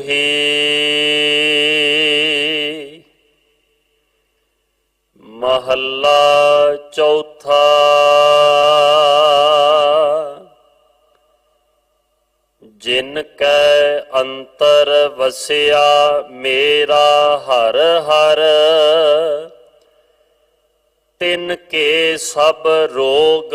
ਸੋਹੀ ਮਹੱਲਾ ਚੌਥਾ ਜਿਨ ਕੈ ਅੰਤਰ ਵਸਿਆ ਮੇਰਾ ਹਰ ਹਰ ਤਿਨ ਕੇ ਸਭ ਰੋਗ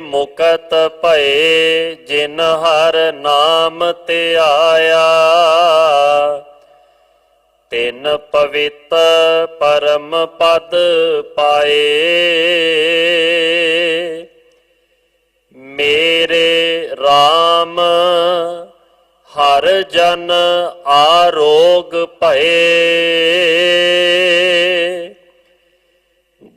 ਮੁਕਤ ਭਏ ਜਿਨ ਹਰ ਨਾਮ ਤੇ ਆਇਆ। ਤਿੰਨ ਪਵਿੱਤ ਪਰਮ ਪਦ ਪਾਏ। ਮੇਰੇ RAM ਹਰ ਜਨ ਆਰੋਗ ਭਏ।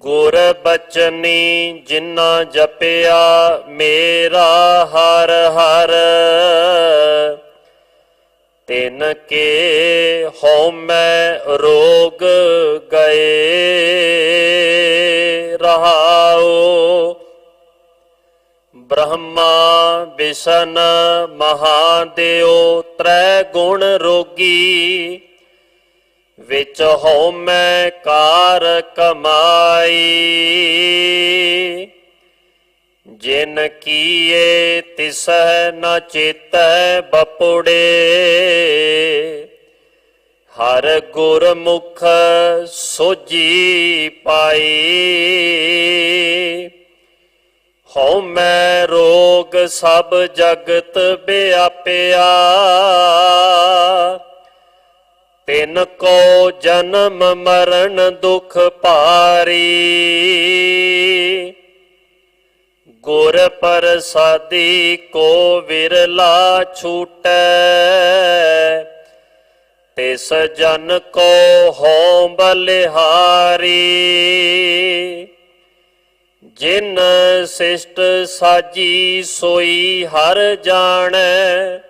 ਗੁਰ ਬਚਨੀ ਜਿਨਾ ਜਪਿਆ ਮੇਰਾ ਹਰ ਹਰ। ਤਿਨ ਕੇ ਹਉਮੈ ਰੋਗ ਗਏ ਰਹਾਓ ਬ੍ਰਹਮਾ ਵਿਸ਼ਨ ਮਹਾਦੇਵ ਤ੍ਰੈ ਗੁਣ ਰੋਗੀ। ਵਿੱਚ ਹਉਮੈ ਕਾਰ ਕਮਾਈ। ਜਿਨ ਕੀਏ ਤਿਸਹਿ ਨ ਚੇਤੈ ਬਪੁੜੇ। ਹਰ ਗੁਰਮੁਖ ਸੋਜੀ ਪਾਈ। ਹਉ ਮੈਂ ਰੋਗ ਸਭ ਜਗਤ ਬਿਆਪਿਆ ਤਿਨ ਕੋ ਜਨਮ ਮਰਨ ਦੁਖ ਭਾਰੀ। ਗੁਰ ਪ੍ਰਸਾਦੀ ਕੋ ਵਿਰਲਾ ਛੂਟੈ। ਤਿਸ ਜਨ ਕੋ ਹਉ ਬਲਿਹਾਰੀ। ਜਿਨ ਸਿਸ਼ਟ ਸਾਜੀ ਸੋਈ ਹਰ ਜਾਣੈ।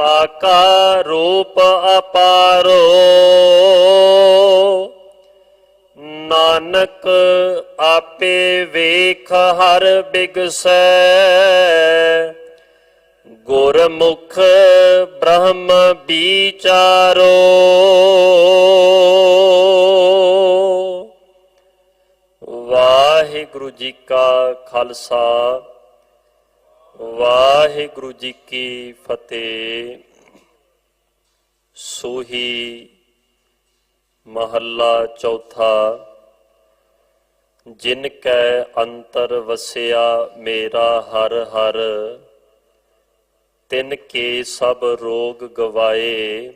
ਤਾਕਾ ਰੂਪ ਅਪਾਰੋ। ਨਾਨਕ ਆਪੇ ਵੇਖ ਹਰ ਬਿਗਸੈ। ਗੁਰਮੁਖ ਬ੍ਰਹਮ ਵਿਚਾਰੋ। ਵਾਹਿਗੁਰੂ ਜੀ ਕਾ ਖਾਲਸਾ। ਵਾਹਿਗੁਰੂ ਜੀ ਕੀ ਫਤਿਹ। ਸੋਹੀ ਮਹੱਲਾ ਚੌਥਾ, ਜਿਨ ਕੈ ਅੰਤਰ ਵਸਿਆ ਮੇਰਾ ਹਰ ਹਰ, ਤਿਨ ਕੇ ਸਭ ਰੋਗ ਗਵਾਏ,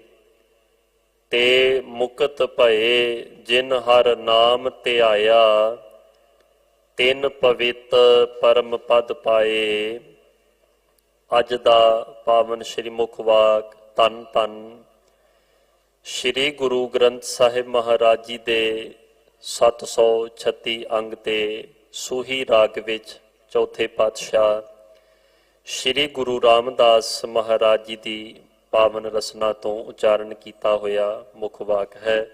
ਤੇ ਮੁਕਤ ਭਏ ਜਿਨ ਹਰ ਨਾਮ ਧਿਆਇਆ, ਤਿਨ ਪਵਿੱਤ ਪਰਮ ਪਦ ਪਾਏ। ਅੱਜ ਦਾ ਪਾਵਨ ਸ੍ਰੀ ਮੁਖ ਵਾਕ ਤਨ ਤਨ ਸ੍ਰੀ ਗੁਰੂ ਗ੍ਰੰਥ ਸਾਹਿਬ ਮਹਾਰਾਜ ਜੀ ਦੇ 736 ਅੰਗ ਤੇ ਸੂਹੀ ਰਾਗ ਵਿੱਚ ਚੌਥੇ ਪਾਤਸ਼ਾਹ ਸ੍ਰੀ ਗੁਰੂ ਰਾਮਦਾਸ ਮਹਾਰਾਜ ਜੀ ਦੀ ਪਾਵਨ ਰਸਨਾ ਤੋਂ ਉਚਾਰਨ ਕੀਤਾ ਹੋਇਆ ਮੁੱਖ ਵਾਕ ਹੈ।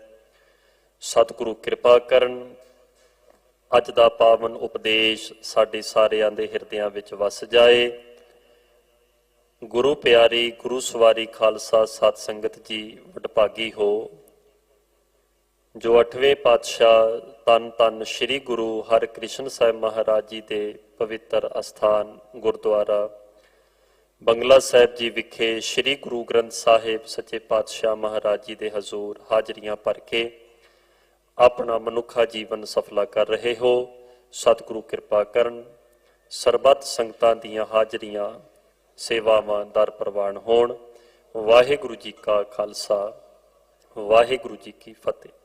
ਸਤਿਗੁਰੂ ਕਿਰਪਾ ਕਰਨ। ਅੱਜ ਦਾ ਪਾਵਨ ਉਪਦੇਸ਼ ਸਾਡੇ ਸਾਰਿਆਂ ਦੇ ਹਿਰਦਿਆਂ ਵਿੱਚ ਵਸ ਜਾਏ। ਗੁਰੂ ਪਿਆਰੀ, ਗੁਰੂ ਸਵਾਰੀ ਖਾਲਸਾ ਸਤ ਸੰਗਤ ਜੀ, ਵਡਭਾਗੀ ਹੋ। ਜੋ ਅਠਵੇਂ ਪਾਤਸ਼ਾਹ ਤਨ ਤਨ ਸ੍ਰੀ ਗੁਰੂ ਹਰਿਕ੍ਰਿਸ਼ਨ ਸਾਹਿਬ ਮਹਾਰਾਜ ਜੀ ਦੇ ਪਵਿੱਤਰ ਅਸਥਾਨ ਗੁਰਦੁਆਰਾ ਬੰਗਲਾ ਸਾਹਿਬ ਜੀ ਵਿਖੇ ਸ੍ਰੀ ਗੁਰੂ ਗ੍ਰੰਥ ਸਾਹਿਬ ਸੱਚੇ ਪਾਤਸ਼ਾਹ ਮਹਾਰਾਜ ਜੀ ਦੇ ਹਜ਼ੂਰ ਹਾਜ਼ਰੀਆਂ ਭਰ ਕੇ ਆਪਣਾ ਮਨੁੱਖਾ ਜੀਵਨ ਸਫਲਾ ਕਰ ਰਹੇ ਹੋ। ਸਤਿਗੁਰੂ ਕਿਰਪਾ ਕਰਨ, ਸਰਬੱਤ ਸੰਗਤਾਂ ਦੀਆਂ ਹਾਜ਼ਰੀਆਂ ਸੇਵਾਵਾਂ ਦਰ ਪ੍ਰਵਾਨ ਹੋਣ। ਵਾਹਿਗੁਰੂ ਜੀ ਕਾ ਖਾਲਸਾ ਵਾਹਿਗੁਰੂ ਜੀ ਕੀ ਫਤਿਹ।